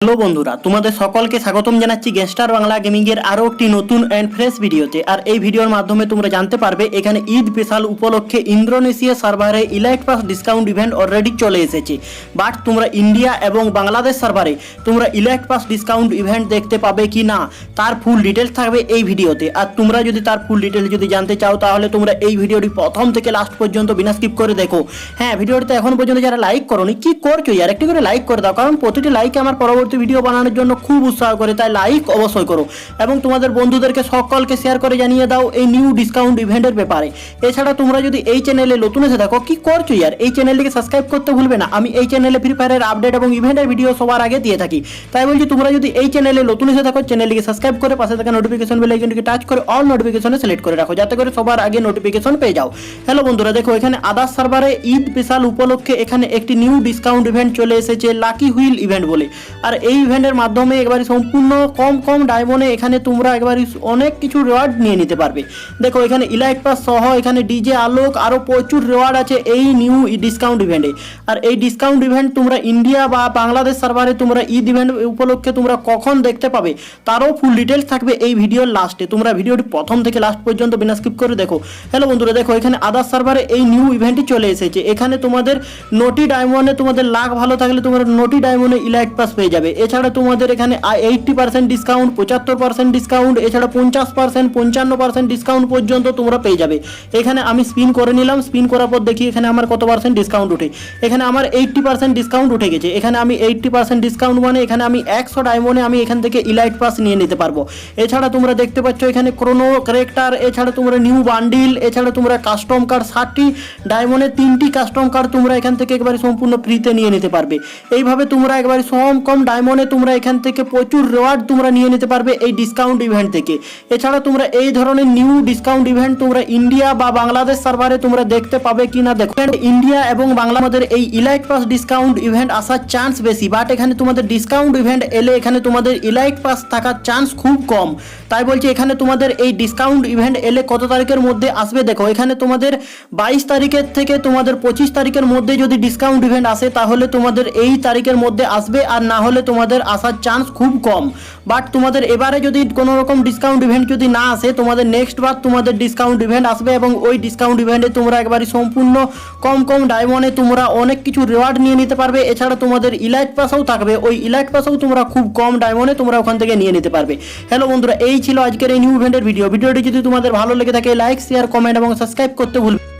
Hello বন্ধুরা, তোমাদের সকলকে স্বাগতম জানাচ্ছি গেস্টার বাংলা গেমিং এর আরও একটি নতুন অ্যান্ড ফ্রেশ ভিডিওতে। আর এই ভিডিওর মাধ্যমে তোমরা জানতে পারবে, এখানে ঈদ স্পেশাল উপলক্ষে ইন্দোনেশিয়া সার্ভারে elite pass discount event already চলে এসেছে। বাট তোমরা ইন্ডিয়া এবং বাংলাদেশ সার্ভারে তোমরা ইলাইট পাস ডিসকাউন্ট ইভেন্ট দেখতে পাবে কি না, তার ফুল ডিটেলস থাকবে এই ভিডিওতে। আর তোমরা যদি তার ফুল ডিটেলস যদি জানতে চাও, তাহলে তোমরা এই ভিডিওটি প্রথম থেকে লাস্ট পর্যন্ত বিনা স্কিপ করে দেখো। হ্যাঁ ভিডিওটিতে এখন পর্যন্ত যারা লাইক করোনি, কি করছ? আর একটি করে লাইক করে দাও, কারণ প্রতিটি লাইক আমার পরবর্তী ভিডিও বানানোর জন্য খুব উৎসাহ করে, তাই লাইক অবশ্যই করো। এবং তোমাদের বন্ধুদেরকে সকলকে শেয়ার করে জানিয়ে দাও এই নিউ ডিসকাউন্ট ইভেন্টের ব্যাপারে। এছাড়া তোমরা যদি এই চ্যানেলে নতুন এসে থাকো, কি করছ ইয়ার? এই চ্যানেলটিকে সাবস্ক্রাইব করতে ভুলবে না। আমি এই চ্যানেলে ফ্রি ফায়ারের আপডেট এবং ইভেন্টের ভিডিও সবার আগে দিয়ে থাকি। তাই বলছি, তোমরা যদি এই চ্যানেলে নতুন এসে থাকো চ্যানেলটিকে সাবস্ক্রাইব করে পাশে থাকা নোটিফিকেশন বেল আইকনটিকে টাচ করে অল নোটিফিকেশনে সিলেক্ট করে রাখো, যাতে করে সবার আগে নোটিফিকেশন পেয়ে যাও। হ্যালো বন্ধুরা, দেখো এখানে আদার্স সার্ভারে ঈদ স্পেশাল উপলক্ষে এখানে একটি নিউ ডিসকাউন্ট ইভেন্ট চলে এসেছে লাকি হুইল ইভেন্ট বলে। আর এই ইভেন্টের মাধ্যমে একবারে সম্পূর্ণ কম কম ডায়মন্ডে এখানে তোমরা একবারে অনেক কিছু রেওয়ার্ড নিয়ে নিতে পারবে। দেখো, এখানে ইলাইট পাস সহ, এখানে ডিজে আলোক আরও প্রচুর রেওয়ার্ড আছে এই নিউ ডিসকাউন্ট ইভেন্টে আর এই ডিসকাউন্ট ইভেন্ট তোমরা ইন্ডিয়া বা বাংলাদেশ সার্ভারে তোমরা ঈদ ইভেন্ট উপলক্ষে তোমরা কখন দেখতে পাবে, তারও ফুল ডিটেলস থাকবে এই ভিডিওর লাস্টে তোমরা ভিডিওটি প্রথম থেকে লাস্ট পর্যন্ত বিনা স্কিপ করে দেখো। হ্যালো বন্ধুরা, দেখো, এখানে আদার্স সার্ভারে এই নিউ ইভেন্টটি চলে এসেছে। এখানে তোমাদের নটি ডায়মন্ডে তোমাদের লাখ ভালো থাকলে তোমরা নটি ডায়মন্ডে ইলাইট পাস পেয়ে যাবে। এছাড়া তোমাদের এখানে এইটটি পার্সেন্ট ডিসকাউন্ট পঁচাত্তর পার্সেন্ট ডিসকাউন্ট এছাড়া পঞ্চাশ পার্সেন্ট পঞ্চান্ন পার্সেন্ট ডিসকাউন্ট পর্যন্ত তোমরা পেয়ে যাবে। এখানে আমি স্পিন করে নিলাম স্পিন করার পর দেখি এখানে আমার কত পার্সেন্ট ডিসকাউন্ট উঠে। এখানে আমার এইটটি পার্সেন্ট ডিসকাউন্ট উঠে গেছে। এখানে আমি এইটটি পার্সেন্ট ডিসকাউন্ট মানে এখানে আমি একশো ডায়মন্ডে আমি এখান থেকে ইলাইট পাস নিয়ে নিতে পারব। এছাড়া তোমরা দেখতে পাচ্ছ এখানে ক্রোনো ক্যারেক্টার এছাড়া তোমরা নিউ বান্ডিল এছাড়া তোমরা কাস্টম কার্ড ষাটটি ডায়মন্ডের তিনটি কাস্টম কার্ড তোমরা এখান থেকে একবারে সম্পূর্ণ ফ্রিতে নিয়ে নিতে পারবে। এইভাবে তোমরা একবারে কম কম ডায়মন্ডে তোমরা এখান থেকে প্রচুর রেওয়ার্ড তোমরা নিয়ে নিতে পারবে এই ডিসকাউন্ট ইভেন্ট থেকে। এছাড়া তোমরা এই ধরনের নিউ ডিসকাউন্ট ইভেন্ট তোমরা ইন্ডিয়া বা বাংলাদেশ সার্ভারে তোমরা দেখতে পাবে কি না দেখো ইন্ডিয়া এবং বাংলা আমাদের এই ইলাইট পাস ডিসকাউন্ট ইভেন্ট আসার চান্স বেশি বাট এখানে তোমাদের ডিসকাউন্ট ইভেন্ট এলে এখানে তোমাদের ইলাইট পাস থাকার চান্স খুব কম। তাই বলছি এখানে তোমাদের এই ডিসকাউন্ট ইভেন্ট এলে কত তারিখের মধ্যে আসবে দেখো। এখানে তোমাদের বাইশ তারিখের থেকে তোমাদের পঁচিশ তারিখের মধ্যে যদি ডিসকাউন্ট ইভেন্ট আসে, তাহলে তোমাদের এই তারিখের মধ্যে আসবে, আর না হলে তোমাদের আসার চান্স খুব কম। বাট তোমাদের এবারে যদি কোনো রকম ডিসকাউন্ট ইভেন্ট যদি না আসে, তোমাদের নেক্সট বার তোমাদের ডিসকাউন্ট ইভেন্ট আসবে এবং ওই ডিসকাউন্ট ইভেন্টে তোমরা একবারে সম্পূর্ণ কম কম ডায়মন্ডে তোমরা অনেক কিছু রেওয়ার্ড নিয়ে নিতে পারবে। এছাড়া তোমাদের ইলাইট পাসেও থাকবে। ওই ইলাইট পাসেও তোমরা খুব কম ডায়মন্ডে তোমরা ওখান থেকে নিয়ে নিতে পারবে। হ্যালো বন্ধুরা, এই ছিল আজকের এই নিউ ইভেন্টের ভিডিও ভিডিওটি যদি তোমাদের ভালো লেগে থাকে লাইক শেয়ার কমেন্ট এবং সাবস্ক্রাইব করতে ভুলবে